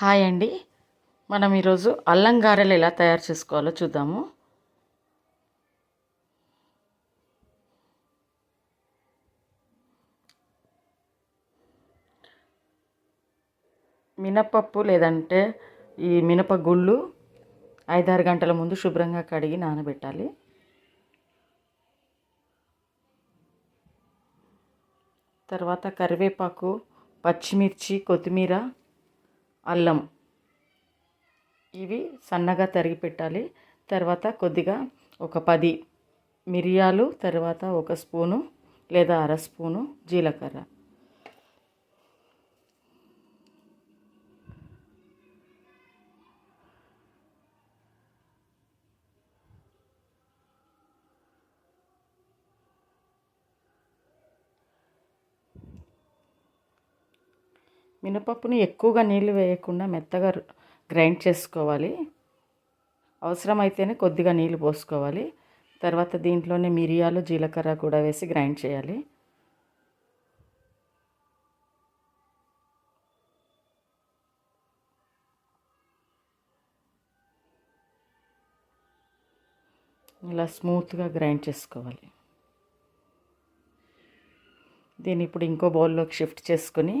Hi అండి. మనం ఈరోజు అల్లం గారెలు ఎలా తయారు చేసుకోవాలో చూద్దాము. మినపప్పు లేదంటే ఈ మినప గుళ్ళు ఐదారు గంటల ముందు శుభ్రంగా కడిగి నానబెట్టాలి. తర్వాత కరివేపాకు పచ్చిమిర్చి కొత్తిమీర అల్లం. ఇవి సన్నగా తరిగి పెట్టాలి. తర్వాత కొద్దిగా ఒక పది మిరియాలు తర్వాత ఒక స్పూను లేదా అర స్పూను జీలకర్ర. మినపప్పుని ఎక్కువగా నీళ్ళు వేయకుండా మెత్తగా గ్రైండ్ చేసుకోవాలి. అవసరమైతేనే కొద్దిగా నీళ్ళు పోసుకోవాలి. తర్వాత దీంట్లోనే మిరియాలు జీలకర్ర కూడా వేసి గ్రైండ్ చేయాలి. ఇలా స్మూత్గా గ్రైండ్ చేసుకోవాలి. దీన్ని ఇప్పుడు ఇంకో బౌల్లోకి షిఫ్ట్ చేసుకొని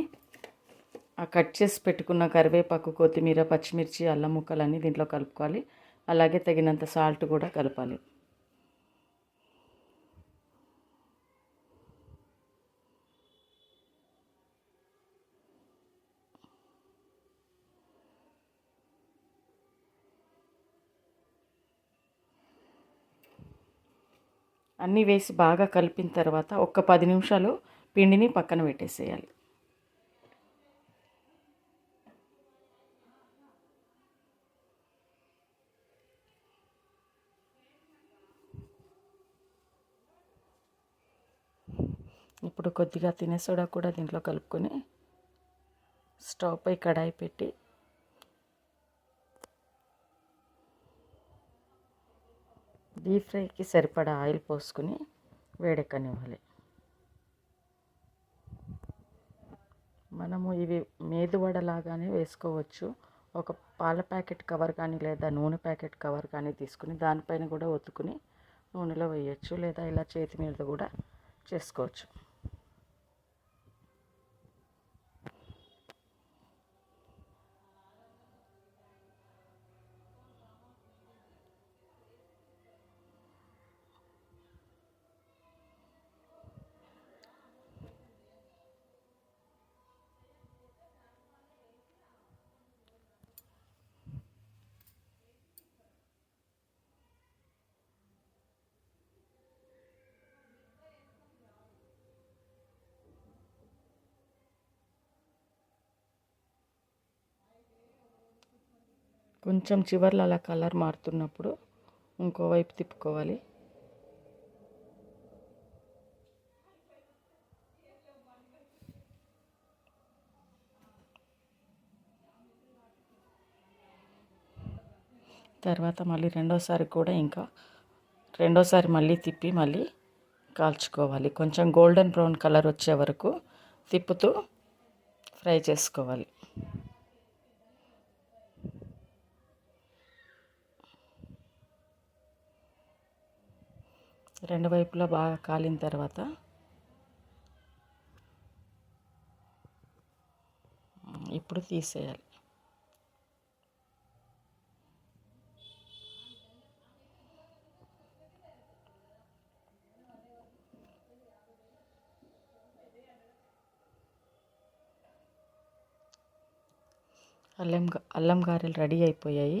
ఆ కట్ చేసి పెట్టుకున్న కరివేపాకు కొత్తిమీర పచ్చిమిర్చి అల్లం ముక్కలన్నీ దీంట్లో కలుపుకోవాలి. అలాగే తగినంత సాల్ట్ కూడా కలపాలి. అన్నీ వేసి బాగా కలిపిన తర్వాత ఒక పది నిమిషాలు పిండిని పక్కన పెట్టేసేయాలి. ఇప్పుడు కొద్దిగా తినే సోడా కూడా దీంట్లో కలుపుకొని స్టవ్ పై కడాయి పెట్టి డీప్ ఫ్రైకి సరిపడా ఆయిల్ పోసుకొని వేడెక్కనివ్వాలి. మనము ఇవి మేదువడలాగానే వేసుకోవచ్చు. ఒక పాల ప్యాకెట్ కవర్ కానీ లేదా నూనె ప్యాకెట్ కవర్ కానీ తీసుకుని దానిపైన కూడా ఒత్తుకుని నూనెలో వేయచ్చు లేదా ఇలా చేతి మీద కూడా చేసుకోవచ్చు. కొంచెం చివర్లో అలా కలర్ మారుతున్నప్పుడు ఇంకోవైపు తిప్పుకోవాలి. తర్వాత మళ్ళీ రెండోసారి కూడా ఇంకా రెండోసారి మళ్ళీ తిప్పి మళ్ళీ కాల్చుకోవాలి. కొంచెం గోల్డెన్ బ్రౌన్ కలర్ వచ్చే వరకు తిప్పుతూ ఫ్రై చేసుకోవాలి. రెండు వైపులా బాగా కాలిన తర్వాత ఇప్పుడు తీసేయాలి. అల్లం అల్లం గారెలు రెడీ అయిపోయాయి.